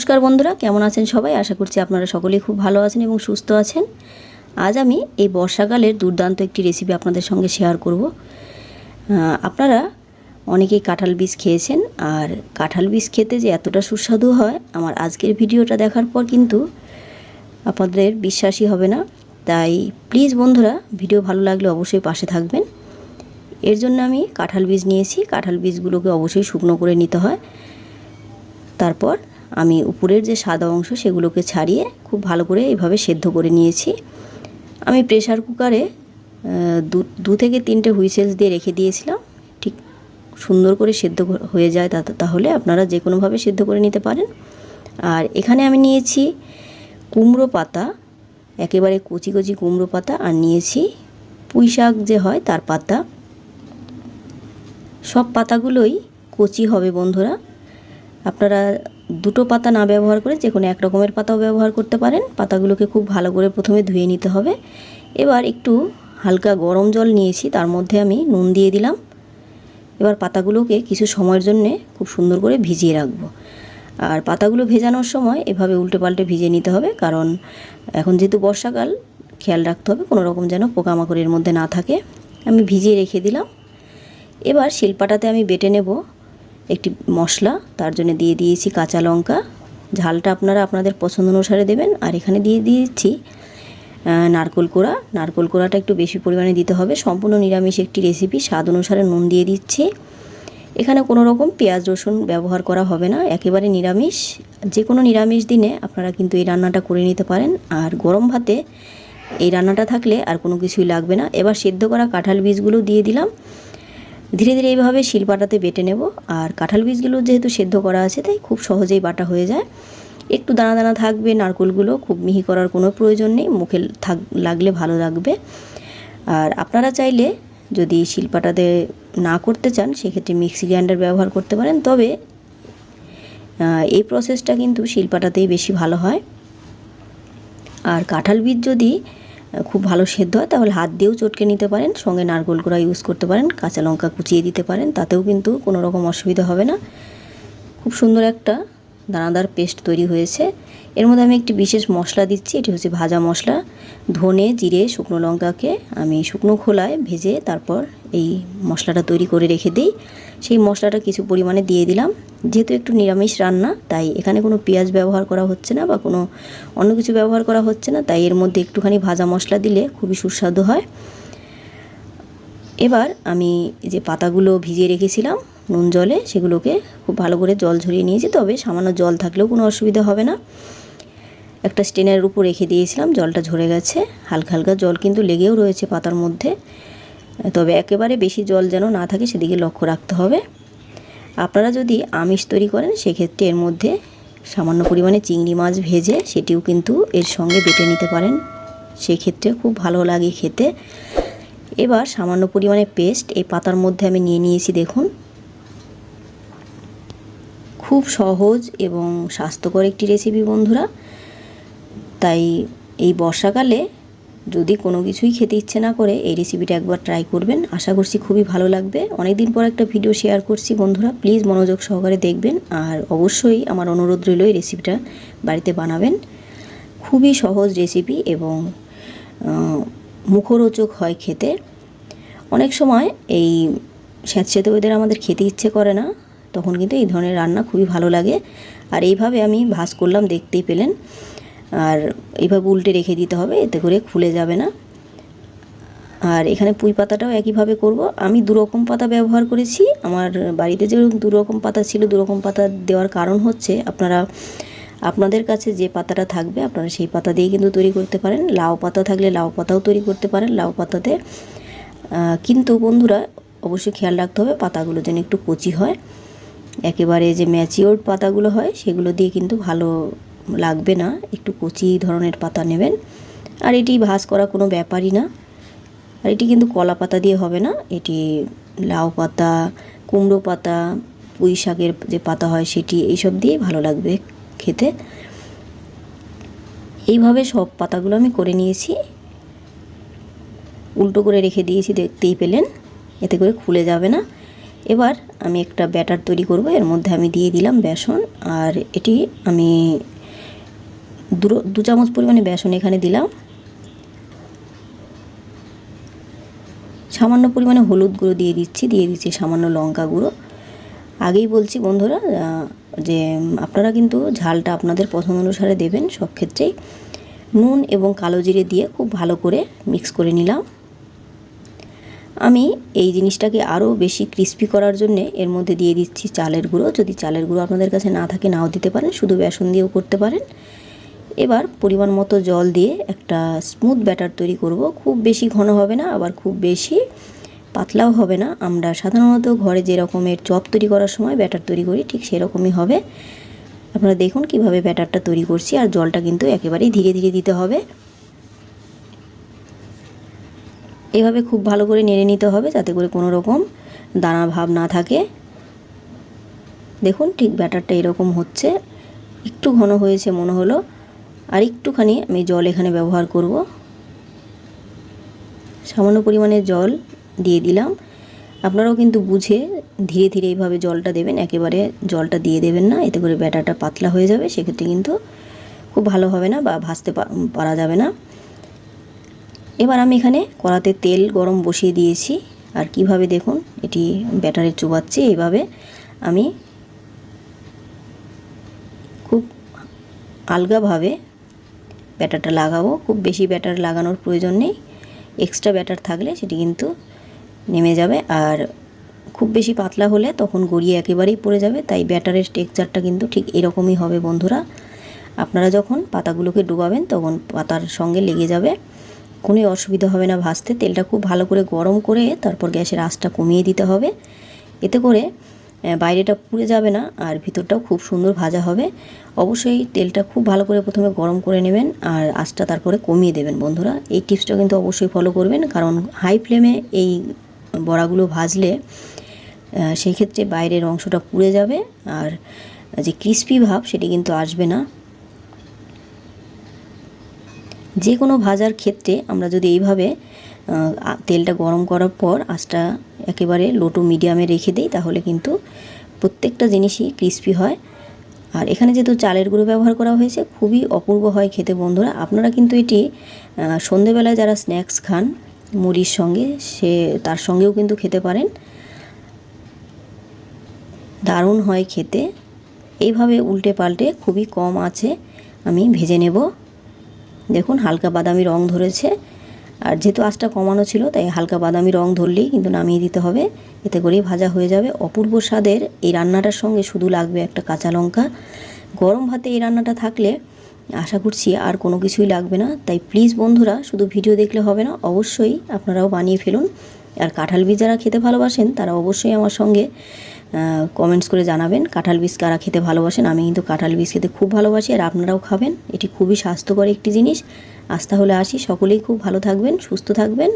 নমস্কার বন্ধুরা, কেমন আছেন সবাই? আশা করছি আপনারা সকলেই খুব ভালো আছেন এবং সুস্থ আছেন। আজ আমি এই বর্ষাকালের দুর্দান্ত একটি রেসিপি আপনাদের সঙ্গে শেয়ার করব। আপনারা অনেকেই কাঁঠাল বীজ খেয়েছেন, আর কাঁঠাল বীজ খেতে যে এতটা সুস্বাদু হয়, আমার আজকের ভিডিওটা দেখার পর কিন্তু আপনাদের বিশ্বাসই হবে না। তাই প্লিজ বন্ধুরা ভিডিও ভালো লাগলে অবশ্যই পাশে থাকবেন। এর জন্য আমি কাঁঠাল বীজ নিয়েছি। কাঁঠাল বীজগুলোকে অবশ্যই শুকনো করে নিতে হয়। তারপর আমি উপরের যে সাদা অংশ সেগুলোকে ছাড়িয়ে খুব ভালো করে এভাবে সেদ্ধ করে নিয়েছি। আমি প্রেশার কুকারে দু থেকে তিনটে হুইসেলস দিয়ে রেখে দিয়েছিলাম। ঠিক সুন্দর করে সেদ্ধ হয়ে যায় তাহলে আপনারা যে কোনোভাবে সেদ্ধ করে নিতে পারেন। আর এখানে আমি নিয়েছি কুমড়ো পাতা, একেবারে কচি কচি কুমড়ো পাতা, আর নিয়েছি পুঁই শাক যে হয় তার পাতা। সব পাতাগুলোই কচি হবে বন্ধুরা। আপনারা দুটো পাতা না ব্যবহার করে যে কোনো এক রকমের পাতাও ব্যবহার করতে পারেন। পাতাগুলোকে খুব ভালো করে প্রথমে ধুয়ে নিতে হবে। এবার একটু হালকা গরম জল নিয়েছি, তার মধ্যে আমি নুন দিয়ে দিলাম। এবার পাতাগুলোকে কিছু সময়ের জন্য খুব সুন্দর করে ভিজিয়ে রাখব। আর পাতাগুলো ভেজানোর সময় এভাবে উল্টে পাল্টে ভিজিয়ে নিতে হবে, কারণ এখন যেহেতু বর্ষাকাল, খেয়াল রাখতে হবে কোনো রকম যেন পোকামাকড়ের মধ্যে না থাকে। আমি ভিজিয়ে রেখে দিলাম। এবার শিলপাটাতে আমি বেটে নেব একটি মশলা, তার জন্য দিয়ে দিয়েছি কাঁচা লঙ্কা। ঝালটা আপনারা আপনাদের পছন্দ অনুসারে দেবেন। আর এখানে দিয়ে দিয়েছি নারকোল কোড়া। নারকোল কোড়াটা একটু বেশি পরিমাণে দিতে হবে। সম্পূর্ণ নিরামিষ একটি রেসিপি স্বাদ অনুসারে নুন দিয়ে দিচ্ছি। এখানে কোনো রকম পেঁয়াজ, রসুন ব্যবহার করা হবে না। একেবারে নিরামিষ। যে কোনো নিরামিষ দিনে আপনারা কিন্তু এই রান্নাটা করে নিতে পারেন। আর গরম ভাতে এই রান্নাটা থাকলে আর কোনো কিছুই লাগবে না। এবার সেদ্ধ করা কাঁঠাল বীজগুলো দিয়ে দিলাম। ধীরে ধীরে এইভাবে শিলপাটাতে বেটে নেব। আর কাঁঠাল বীজগুলো যেহেতু সেদ্ধ করা আছে, তাই খুব সহজেই বাটা হয়ে যায়। একটু দানা দানা থাকবে নারকোলগুলো, খুব মিহি করার কোনো প্রয়োজন নেই, মুখে থাক, লাগলে ভালো লাগবে। আর আপনারা চাইলে যদি শিলপাটাতে না করতে চান, সেক্ষেত্রে মিক্সি গ্রাইন্ডার ব্যবহার করতে পারেন। তবে এই প্রসেসটা কিন্তু শিলপাটাতেই বেশি ভালো হয়। আর কাঁঠাল বীজ যদি খুব ভালো সেদ্ধ হয়, তাহলে হাত দিয়েও চটকে নিতে পারেন, সঙ্গে নারকোল কোড়া ইউজ করতে পারেন, কাঁচা লঙ্কা কুচিয়ে দিতে পারেন, তাতেও কিন্তু কোনো রকম অসুবিধা হবে না। খুব সুন্দর একটা দানাদার পেস্ট তৈরি হয়েছে। এর মধ্যে আমি একটি বিশেষ মশলা দিচ্ছি, এটি হচ্ছে ভাজা মশলা। ধনে, জিরে, শুকনো লঙ্কাকে আমি শুকনো খোলায় ভেজে তারপর এই মশলাটা তৈরি করে রেখে দিই। সেই মশলাটা কিছু পরিমাণে দিয়ে দিলাম। যেহেতু একটু নিরামিষ রান্না, তাই এখানে কোনো পেঁয়াজ ব্যবহার করা হচ্ছে না বা কোনো অন্য কিছু ব্যবহার করা হচ্ছে না, তাই এর মধ্যে একটুখানি ভাজা মশলা দিলে খুবই সুস্বাদু হয়। এবার আমি যে পাতাগুলো ভিজিয়ে রেখেছিলাম নুন জলে, সেগুলোকে খুব ভালো করে জল ঝরিয়ে নিয়েছি, তবে সামান্য জল থাকলেও কোনো অসুবিধা হবে না। একটা স্টেনের উপর রেখে দিয়েছিলাম, জলটা ঝরে গেছে, হালকা হালকা জল কিন্তু লেগেও রয়েছে পাতার মধ্যে। তবে একেবারে বেশি জল যেন না থাকে, সেদিকে লক্ষ্য রাখতে হবে। আপনারা যদি আমিষ তৈরি করেন, সেক্ষেত্রে এর মধ্যে সামান্য পরিমাণে চিংড়ি মাছ ভেজে সেটিও কিন্তু এর সঙ্গে বেটে নিতে পারেন। সেক্ষেত্রে খুব ভালো লাগে খেতে। এবার সামান্য পরিমাণে পেস্ট এই পাতার মধ্যে আমি নিয়ে নিয়েছি, দেখুন। খুব সহজ এবং স্বাস্থ্যকর একটি রেসিপি, বন্ধুরা। তাই এই বর্ষাকালে যদি কোনো কিছুই খেতে ইচ্ছে না করে, এই রেসিপিটা একবার ট্রাই করবেন। আশা করছি খুবই ভালো লাগবে। অনেক দিন পর একটা ভিডিও শেয়ার করছি বন্ধুরা। প্লিজ মনোযোগ সহকারে দেখবেন আর অবশ্যই আমার অনুরোধ রইল এই রেসিপিটা বাড়িতে বানাবেন। খুবই সহজ রেসিপি এবং মুখরোচক হয় খেতে। অনেক সময় এই স্যাঁতস্যাঁতে ওদের আমাদের খেতে ইচ্ছে করে না, তখন কিন্তু এই ধরনের রান্না খুবই ভালো লাগে। আর এইভাবে আমি ভাজ করলাম, দেখতেই পেলেন। আর এইভাবে উল্টে রেখে দিতে হবে, এতে করে খুলে যাবে না। আর এখানে পুঁই পাতাটাও একইভাবে করব। আমি দুরকম পাতা ব্যবহার করেছি। আমার বাড়িতে যে দুরকম পাতা ছিল, দুরকম পাতা দেওয়ার কারণ হচ্ছে আপনারা, আপনাদের কাছে যে পাতাটা থাকবে, আপনারা সেই পাতা দিয়ে কিন্তু তৈরি করতে পারেন। লাউ পাতা থাকলে লাউ পাতাও তৈরি করতে পারেন, লাউ পাতাতে। কিন্তু বন্ধুরা, অবশ্যই খেয়াল রাখতে হবে, পাতাগুলো যেন একটু কচি হয়। একেবারে যে ম্যাচিওর পাতাগুলো হয়, সেগুলো দিয়ে কিন্তু ভালো লাগবে না, একটু কচি ধরনের পাতা নেবেন। আর এটি ভাজ করা কোনো ব্যাপারই না। আর এটি কিন্তু কলা পাতা দিয়ে হবে না, এটি লাউ পাতা, কুমড়ো পাতা, পুঁই শাকের যে পাতা হয় সেটি, এইসব দিয়ে ভালো লাগবে খেতে। এইভাবে সব পাতাগুলো আমি করে নিয়েছি। উল্টো করে রেখে দিয়েছি, দেখতেই পেলেন, এতে করে খুলে যাবে না। এবার আমি একটা ব্যাটার তৈরি করব, এর মধ্যে আমি দিয়ে দিলাম বেসন, আর এটি আমি দু চামচ পরিমাণে বেসন এখানে দিলাম। সামান্য পরিমাণে হলুদ গুঁড়ো দিয়ে দিচ্ছি দিয়ে দিচ্ছি সামান্য লঙ্কা গুঁড়ো। আগেই বলছি বন্ধুরা যে আপনারা কিন্তু ঝালটা আপনাদের পছন্দ অনুসারে দেবেন, সব ক্ষেত্রেই। নুন এবং কালো জিরে দিয়ে খুব ভালো করে মিক্স করে নিলাম। আমি এই জিনিসটাকে আরও বেশি ক্রিস্পি করার জন্যে এর মধ্যে দিয়ে দিচ্ছি চালের গুঁড়ো। যদি চালের গুঁড়ো আপনাদের কাছে না থাকে, নাও দিতে পারেন। শুধু বেসন দিয়েও করতে পারেন। এবার পরিমাণ মতো জল দিয়ে একটা স্মুথ ব্যাটার তৈরি করব। খুব বেশি ঘন হবে না, আবার খুব বেশি পাতলাও হবে না। আমরা সাধারণত ঘরে যে রকমের চপ তৈরি করার সময় ব্যাটার তৈরি করি, ঠিক সেরকমই হবে। আপনারা দেখুন কীভাবে ব্যাটারটা তৈরি করছি, আর জলটা কিন্তু একেবারেই ধীরে ধীরে দিতে হবে। এভাবে খুব ভালো করে নেড়ে নিতে হবে যাতে করে কোনো রকম দানা ভাব না থাকে। দেখুন ঠিক ব্যাটারটা এরকম হচ্ছে। একটু ঘন হয়েছে মনে হলো। আর একটুখানি আমি জল এখানে ব্যবহার করব। সামান্য পরিমাণে জল দিয়ে দিলাম। আপনারাও কিন্তু বুঝে ধীরে ধীরে এইভাবে জলটা দেবেন। একেবারে জলটা দিয়ে দেবেন না, এতে করে ব্যাটারটা পাতলা হয়ে যাবে। সেক্ষেত্রে কিন্তু খুব ভালো হবে না বা ভাজতে পা- পারা যাবে না। এবার আমি এখানে কড়াতে তেল গরম বসিয়ে দিয়েছি। আর কীভাবে দেখুন, এটি ব্যাটারে চুবাচ্ছি। এইভাবে আমি খুব আলগাভাবে ব্যাটারটা লাগাবো। খুব বেশি ব্যাটার লাগানোর প্রয়োজন নেই। এক্সট্রা ব্যাটার থাকলে সেটি কিন্তু নেমে যাবে। আর খুব বেশি পাতলা হলে তখন গড়িয়ে একেবারেই পড়ে যাবে। তাই ব্যাটারের টেক্সচারটা কিন্তু ঠিক এরকমই হবে বন্ধুরা। আপনারা যখন পাতাগুলোকে ডুবাবেন, তখন পাতার সঙ্গে লেগে যাবে। কোনোই অসুবিধা হবে না ভাজতে। তেলটা খুব ভালো করে গরম করে তারপর গ্যাসের আঁচটা কমিয়ে দিতে হবে। এতে করে বাইরেটা পুড়ে যাবে না, আর ভিতরটাও খুব সুন্দর ভাজা হবে। অবশ্যই তেলটা খুব ভালো করে প্রথমে গরম করে নেবেন, আর আঁচটা তারপরে কমিয়ে দেবেন বন্ধুরা। এই টিপসটা কিন্তু অবশ্যই ফলো করবেন, কারণ হাই ফ্লেমে এই বড়াগুলো ভাজলে সেই ক্ষেত্রে বাইরের অংশটা পুড়ে যাবে, আর যে ক্রিস্পি ভাব সেটি কিন্তু আসবে না। যে কোনো ভাজার ক্ষেত্রে আমরা যদি এইভাবে তেলটা গরম করার পর আঁচটা একেবারে লো টু মিডিয়ামে রেখে দিই, তাহলে কিন্তু প্রত্যেকটা জিনিসই ক্রিস্পি হয়। আর এখানে যেহেতু চালের গুঁড়ো ব্যবহার করা হয়েছে, খুবই অপূর্ব হয় খেতে বন্ধুরা। আপনারা কিন্তু এটি সন্ধেবেলায় যারা স্ন্যাক্স খান মুড়ির সঙ্গে, সে, তার সঙ্গেও কিন্তু খেতে পারেন। দারুণ হয় খেতে। এইভাবে উল্টে পাল্টে খুবই কম আছে, আমি ভেজে নেব। দেখুন, হালকা বাদামি রং ধরেছে। আর যেহেতু আঁচটা কমানো ছিল, তাই হালকা বাদামি রং ধরলেই কিন্তু নামিয়ে দিতে হবে। এতে করেই ভাজা হয়ে যাবে। অপূর্ব স্বাদের এই রান্নাটার সঙ্গে শুধু লাগবে একটা কাঁচা লঙ্কা। গরম ভাতে এই রান্নাটা থাকলে আশা করছি আর কোনো কিছুই লাগবে না। তাই প্লিজ বন্ধুরা, শুধু ভিডিও দেখলে হবে না, অবশ্যই আপনারাও বানিয়ে ফেলুন। আর কাঁঠাল বীজ যারা খেতে ভালোবাসেন, তারা অবশ্যই আমার সঙ্গে কমেন্টস করে জানাবেন। কাঁঠাল বীজ কারা খেতে ভালোবাসেন? আমি কিন্তু কাঁঠাল বীজ খেতে খুব ভালোবাসি আর আপনারাও খাবেন। এটি খুবই স্বাস্থ্যকর একটি জিনিস। আজ হলে আসি। সকলেই খুব ভালো থাকবেন, সুস্থ থাকবেন।